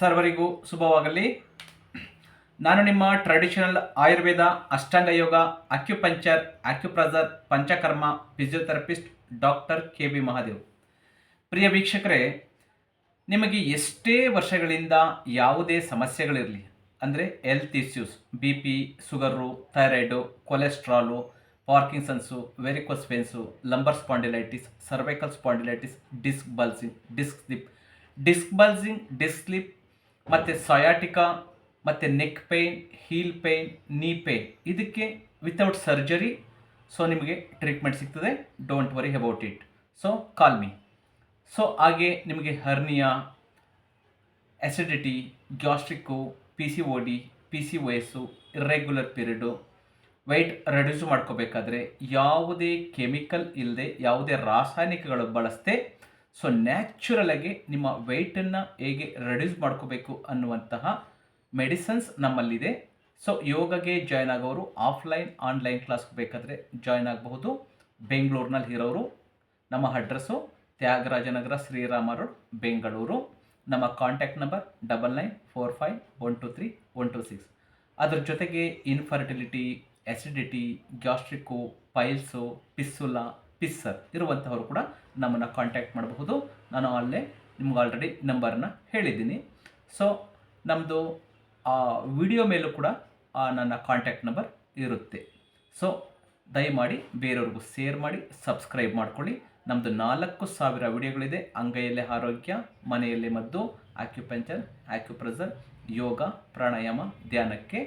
ಸರ್ವರಿಗೂ ಶುಭವಾಗಲಿ. ನಾನು ನಿಮ್ಮ traditional Ayurveda, Ashtanga yoga acupuncture acupressure Panchakarma physiotherapist doctor K B Mahadev ಪ್ರಿಯ ವೀಕ್ಷಕರೇ, ನಿಮಗೆ ಎಷ್ಟೇ ವರ್ಷಗಳಿಂದ ಯಾವುದೇ ಸಮಸ್ಯೆಗಳಿರಲಿ, ಅಂದರೆ health issues B P sugar thyroid cholesterol Parkinson's varicose pains lumbar spondylitis cervical spondylitis disc bulging disc slip disc bulging disc slip ಮತ್ತು sciatica, ಮತ್ತು neck pain heel pain knee pain ಇದಕ್ಕೆ ವಿತೌಟ್ ಸರ್ಜರಿ ಸೊ ನಿಮಗೆ treatment ಸಿಗ್ತದೆ. Don't worry about it so call me so ಹಾಗೆ ನಿಮಗೆ hernia acidity gastric P C O D P C ವಯಸ್ಸು irregular period weight reduce ಮಾಡ್ಕೋಬೇಕಾದ್ರೆ ಯಾವುದೇ chemical ಇಲ್ಲದೆ, ಯಾವುದೇ ರಾಸಾಯನಿಕಗಳು ಬಳಸದೆ ಸೊ ನ್ಯಾಚುರಲ್ ಆಗಿ ನಿಮ್ಮ ವೆಯ್ಟನ್ನು ಹೇಗೆ ರೆಡ್ಯೂಸ್ ಮಾಡ್ಕೋಬೇಕು ಅನ್ನುವಂತಹ ಮೆಡಿಸನ್ಸ್ ನಮ್ಮಲ್ಲಿದೆ. ಸೊ ಯೋಗಗೆ ಜಾಯ್ನ್ ಆಗೋರು ಆಫ್ಲೈನ್ ಆನ್ಲೈನ್ ಕ್ಲಾಸ್ ಬೇಕಾದರೆ ಜಾಯ್ನ್ ಆಗಬಹುದು. ಬೆಂಗಳೂರಿನಲ್ಲಿ ಇರೋರು, ನಮ್ಮ ಅಡ್ರೆಸ್ಸು ತ್ಯಾಗರಾಜನಗರ ಶ್ರೀರಾಮ ರೋಡ್ ಬೆಂಗಳೂರು. ನಮ್ಮ contact number double nine four five one two three one two six ಅದ್ರ ಜೊತೆಗೆ infertility acidity gastric piles fistula fissure ಇರುವಂಥವರು ಕೂಡ ನಮ್ಮನ್ನು ಕಾಂಟ್ಯಾಕ್ಟ್ ಮಾಡಬಹುದು. ನಾನು ಅಲ್ಲೇ ನಿಮ್ಗೆ ಆಲ್ರೆಡಿ ನಂಬರ್ನ ಹೇಳಿದ್ದೀನಿ. ಸೊ ನಮ್ಮದು ಆ ವಿಡಿಯೋ ಮೇಲೂ ಕೂಡ ನನ್ನ ಕಾಂಟ್ಯಾಕ್ಟ್ ನಂಬರ್ ಇರುತ್ತೆ. ಸೊ ದಯಮಾಡಿ ಬೇರೆಯವ್ರಿಗೂ ಶೇರ್ ಮಾಡಿ ಸಬ್ಸ್ಕ್ರೈಬ್ ಮಾಡ್ಕೊಳ್ಳಿ. ನಮ್ಮದು ನಾಲ್ಕು ಸಾವಿರ ವಿಡಿಯೋಗಳಿದೆ. ಅಂಗೈಯಲ್ಲೇ ಆರೋಗ್ಯ, ಮನೆಯಲ್ಲೇ ಮದ್ದು ಆಕ್ಯುಪಂಚರ್ ಆಕ್ಯುಪ್ರೆಸರ್ ಯೋಗ, ಪ್ರಾಣಾಯಾಮ, ಧ್ಯಾನಕ್ಕೆ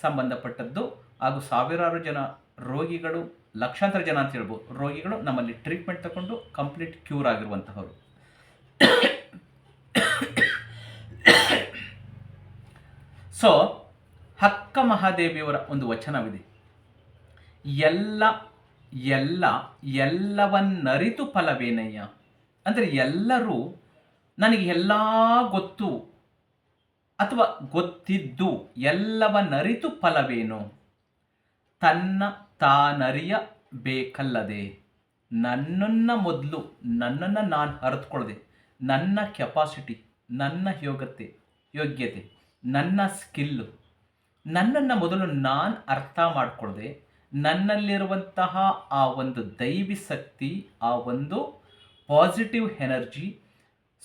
ಸಂಬಂಧಪಟ್ಟದ್ದು ಹಾಗೂ ಸಾವಿರಾರು ಜನ ರೋಗಿಗಳು, ಲಕ್ಷಾಂತರ ಜನ ಅಂತ ಹೇಳ್ಬೋದು, ರೋಗಿಗಳು ನಮ್ಮಲ್ಲಿ ಟ್ರೀಟ್ಮೆಂಟ್ ತಗೊಂಡು ಕಂಪ್ಲೀಟ್ ಕ್ಯೂರ್ ಆಗಿರುವಂತಹವರು. ಸೊ ಹಕ್ಕ ಮಹಾದೇವಿಯವರ ಒಂದು ವಚನವಿದೆ. ಎಲ್ಲ ಎಲ್ಲ, ಎಲ್ಲವನ್ನರಿತು ಫಲವೇನಯ್ಯ? ಅಂದರೆ ಎಲ್ಲರೂ ನನಗೆ ಎಲ್ಲ ಗೊತ್ತು ಅಥವಾ ಗೊತ್ತಿದ್ದು ಎಲ್ಲವನ್ನರಿತು ಫಲವೇನು? ತನ್ನ ತಾನರಿಯ ಬೇಕಲ್ಲದೆ, ನನ್ನನ್ನು ಮೊದಲು, ನನ್ನನ್ನು ನಾನು ಅರಿತುಕೊಳ್ಳದೆ, ನನ್ನ ಕೆಪಾಸಿಟಿ ನನ್ನ ಯೋಗ್ಯತೆ ಯೋಗ್ಯತೆ, ನನ್ನ ಸ್ಕಿಲ್ಲು ನನ್ನನ್ನು ಮೊದಲು ನಾನು ಅರ್ಥ ಮಾಡಿಕೊಳ್ಳದೆ ನನ್ನಲ್ಲಿರುವಂತಹ ಆ ಒಂದು ದೈವಿ ಶಕ್ತಿ ಆ ಒಂದು ಪಾಸಿಟಿವ್ ಎನರ್ಜಿ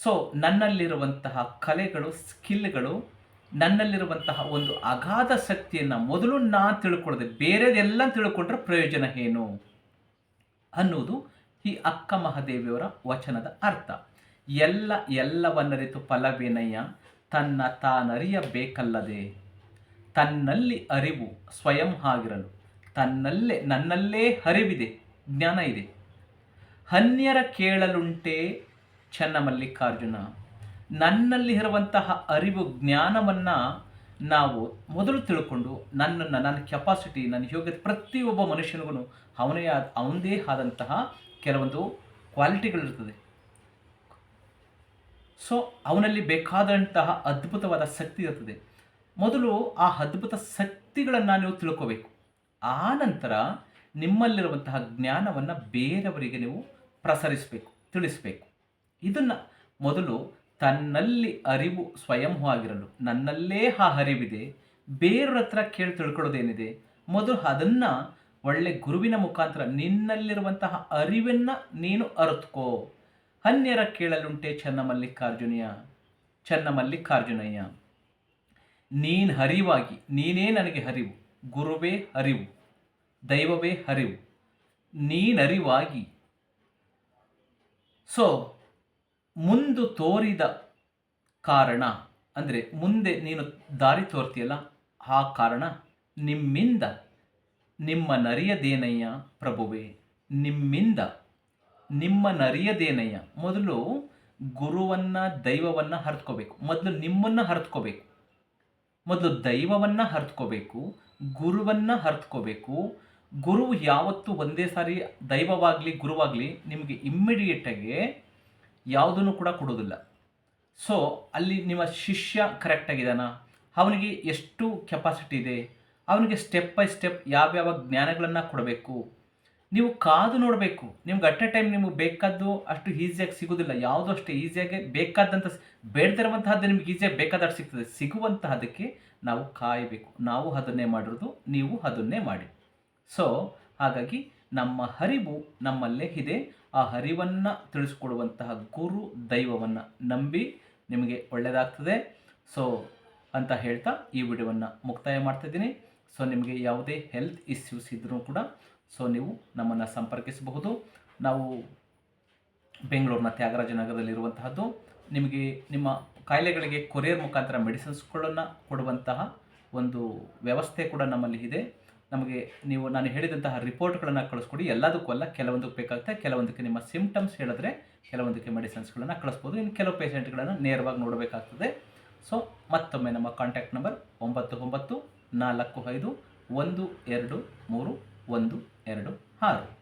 ಸೊ ನನ್ನಲ್ಲಿರುವಂತಹ ಕಲೆಗಳು ಸ್ಕಿಲ್ಗಳು ನನ್ನಲ್ಲಿರುವಂತಹ ಒಂದು ಅಗಾಧ ಶಕ್ತಿಯನ್ನು ಮೊದಲು ನಾನು ತಿಳ್ಕೊಳ್ಳದೆ, ಬೇರೆದೆಲ್ಲ ತಿಳ್ಕೊಂಡ್ರೆ ಪ್ರಯೋಜನ ಏನು? ಅನ್ನುವುದು ಈ ಅಕ್ಕ ಮಹಾದೇವಿಯವರ ವಚನದ ಅರ್ಥ. ಎಲ್ಲ, ಎಲ್ಲವನ್ನರಿತು ಫಲವೇನಯ್ಯ? ತನ್ನ ತಾನರಿಯಬೇಕಲ್ಲದೆ ತನ್ನಲ್ಲಿ ಅರಿವು ಸ್ವಯಂ ಆಗಿರಲು. ತನ್ನಲ್ಲೇ, ನನ್ನಲ್ಲೇ ಅರಿವಿದೆ, ಜ್ಞಾನ ಇದೆ. ಅನ್ಯರ ಕೇಳಲುಂಟೆ ಚನ್ನಮಲ್ಲಿಕಾರ್ಜುನ, ನನ್ನಲ್ಲಿ ಇರುವಂತಹ ಅರಿವು ಜ್ಞಾನವನ್ನು ನಾವು ಮೊದಲು ತಿಳ್ಕೊಂಡು ನನ್ನನ್ನು, ನನ್ನ ಕೆಪಾಸಿಟಿ ನನ್ನ ಯೋಗ್ಯತೆ ಪ್ರತಿಯೊಬ್ಬ ಮನುಷ್ಯನಿಗೂ ಅವನೇ ಆದ, ಅವನದೇ ಆದಂತಹ ಕೆಲವೊಂದು ಕ್ವಾಲಿಟಿಗಳಿರ್ತದೆ ಸೊ ಅವನಲ್ಲಿ ಬೇಕಾದಂತಹ ಅದ್ಭುತವಾದ ಶಕ್ತಿ ಇರ್ತದೆ. ಮೊದಲು ಆ ಅದ್ಭುತ ಶಕ್ತಿಗಳನ್ನು ನೀವು ತಿಳ್ಕೋಬೇಕು. ಆ ನಂತರ ನಿಮ್ಮಲ್ಲಿರುವಂತಹ ಜ್ಞಾನವನ್ನು ಬೇರೆಯವರಿಗೆ ನೀವು ಪ್ರಸರಿಸಬೇಕು, ತಿಳಿಸಬೇಕು. ಇದನ್ನು ಮೊದಲು ತನ್ನಲ್ಲಿ ಅರಿವು ಸ್ವಯಂವಾಗಿರಲು, ನನ್ನಲ್ಲೇ ಆ ಅರಿವಿದೆ ಬೇರೆಯವ್ರ ಹತ್ರ ಕೇಳಿ ತಿಳ್ಕೊಳ್ಳೋದೇನಿದೆ, ಮೊದಲು ಅದನ್ನು ಒಳ್ಳೆ ಗುರುವಿನ ಮುಖಾಂತರ ನಿನ್ನಲ್ಲಿರುವಂತಹ ಅರಿವನ್ನು ನೀನು ಅರುತ್ಕೋ. ಅನ್ಯರ ಕೇಳಲುಂಟೆ ಚನ್ನಮಲ್ಲಿಕಾರ್ಜುನಯ್ಯ ಚನ್ನಮಲ್ಲಿಕಾರ್ಜುನಯ್ಯ. ನೀನು ಹರಿವಾಗಿ ನೀನೇ ನನಗೆ ಹರಿವು ಗುರುವೇ ಹರಿವು ದೈವವೇ ಹರಿವು ನೀನರಿವಾಗಿ. ಸೊ ಮುಂದು ತೋರಿದ ಕಾರಣ ಅಂದರೆ ಮುಂದೆ ನೀನು ದಾರಿ ತೋರ್ತೀಯಲ್ಲ, ಆ ಕಾರಣ ನಿಮ್ಮಿಂದ ನಿಮ್ಮ ನರಿಯದೇನಯ್ಯ ಪ್ರಭುವೆ, ನಿಮ್ಮಿಂದ ನಿಮ್ಮ ನರಿಯದೇನಯ್ಯ. ಮೊದಲು ಗುರುವನ್ನು ದೈವವನ್ನು ಹರ್ದ್ಕೋಬೇಕು ಮೊದಲು ನಿಮ್ಮನ್ನು ಹರ್ದ್ಕೋಬೇಕು ಮೊದಲು ದೈವವನ್ನು ಹರ್ದ್ಕೋಬೇಕು ಗುರುವನ್ನು ಹರ್ದ್ಕೋಬೇಕು ಗುರು ಯಾವತ್ತೂ ಒಂದೇ ಸಾರಿ ದೈವವಾಗಲಿ, ಗುರುವಾಗಲಿ ನಿಮಗೆ ಇಮ್ಮಿಡಿಯೇಟಾಗಿ ಯಾವುದನ್ನು ಕೂಡ ಕೊಡೋದಿಲ್ಲ ಸೊ ಅಲ್ಲಿ ನಿಮ್ಮ ಶಿಷ್ಯ ಕರೆಕ್ಟಾಗಿದ್ದಾನ ಅವನಿಗೆ ಎಷ್ಟು ಕೆಪಾಸಿಟಿ ಇದೆ? ಅವನಿಗೆ ಸ್ಟೆಪ್ ಬೈ ಸ್ಟೆಪ್ ಯಾವ್ಯಾವ ಜ್ಞಾನಗಳನ್ನು ಕೊಡಬೇಕು? ನೀವು ಕಾದು ನೋಡಬೇಕು. ನಿಮ್ಗೆ ಅಟ್ ಎ ಟೈಮ್ ನಿಮಗೆ ಬೇಕಾದ್ದು ಅಷ್ಟು ಈಸಿಯಾಗಿ ಸಿಗೋದಿಲ್ಲ. ಯಾವುದೋ ಅಷ್ಟೇ ಈಸಿಯಾಗಿ ಬೇಕಾದಂಥ ಬೇಡದಿರುವಂತಹದ್ದು ನಿಮ್ಗೆ ಈಸಿಯಾಗಿ ಬೇಕಾದಷ್ಟು ಸಿಗ್ತದೆ. ಸಿಗುವಂತಹದಕ್ಕೆ ನಾವು ಕಾಯಬೇಕು. ನಾವು ಅದನ್ನೇ ಮಾಡಿರೋದು, ನೀವು ಅದನ್ನೇ ಮಾಡಿ. ಸೊ ಹಾಗಾಗಿ ನಮ್ಮ ಹರಿವು ನಮ್ಮಲ್ಲೇ ಇದೆ. ಆ ಹರಿವನ್ನು ತಿಳಿಸ್ಕೊಡುವಂತಹ ಗುರು ದೈವವನ್ನು ನಂಬಿ ನಿಮಗೆ ಒಳ್ಳೆಯದಾಗ್ತದೆ ಸೊ ಅಂತ ಹೇಳ್ತಾ ಈ ವಿಡಿಯೋವನ್ನು ಮುಕ್ತಾಯ ಮಾಡ್ತಿದ್ದೀನಿ ಸೊ ನಿಮಗೆ ಯಾವುದೇ ಹೆಲ್ತ್ ಇಶ್ಯೂಸ್ ಇದ್ದರೂ ಕೂಡ ಸೊ ನೀವು ನಮ್ಮನ್ನು ಸಂಪರ್ಕಿಸಬಹುದು. ನಾವು ಬೆಂಗಳೂರಿನ ತ್ಯಾಗರಾಜನಗರದಲ್ಲಿರುವಂತಹದ್ದು ನಿಮಗೆ ನಿಮ್ಮ ಕಾಯಿಲೆಗಳಿಗೆ ಕೊರಿಯರ್ ಮುಖಾಂತರ ಮೆಡಿಸಿನ್ಸ್ಗಳನ್ನು ಕೊಡುವಂತಹ ಒಂದು ವ್ಯವಸ್ಥೆ ಕೂಡ ನಮ್ಮಲ್ಲಿ ಇದೆ. ನಮಗೆ ನೀವು, ನಾನು ಹೇಳಿದಂತಹ ರಿಪೋರ್ಟ್ಗಳನ್ನು ಕಳಿಸ್ಕೊಡಿ. ಎಲ್ಲದಕ್ಕೂ ಅಲ್ಲ, ಕೆಲವೊಂದಕ್ಕೆ ಬೇಕಾಗುತ್ತೆ, ಕೆಲವೊಂದಕ್ಕೆ ನಿಮ್ಮ ಸಿಮ್ಟಮ್ಸ್ ಹೇಳಿದ್ರೆ ಕೆಲವೊಂದಕ್ಕೆ ಮೆಡಿಸಿನ್ಸ್ಗಳನ್ನು ಕಳಿಸ್ಬೋದು. ಇನ್ನು ಕೆಲವು ಪೇಷೆಂಟ್ಗಳನ್ನು ನೇರವಾಗಿ ನೋಡಬೇಕಾಗ್ತದೆ. ಸೊ, ಮತ್ತೊಮ್ಮೆ ನಮ್ಮ ಕಾಂಟ್ಯಾಕ್ಟ್ ನಂಬರ್ ಒಂಬತ್ತು ಒಂಬತ್ತು ನಾಲ್ಕು ಐದು ಒಂದು ಎರಡು ಮೂರು ಒಂದು ಎರಡು ಆರು.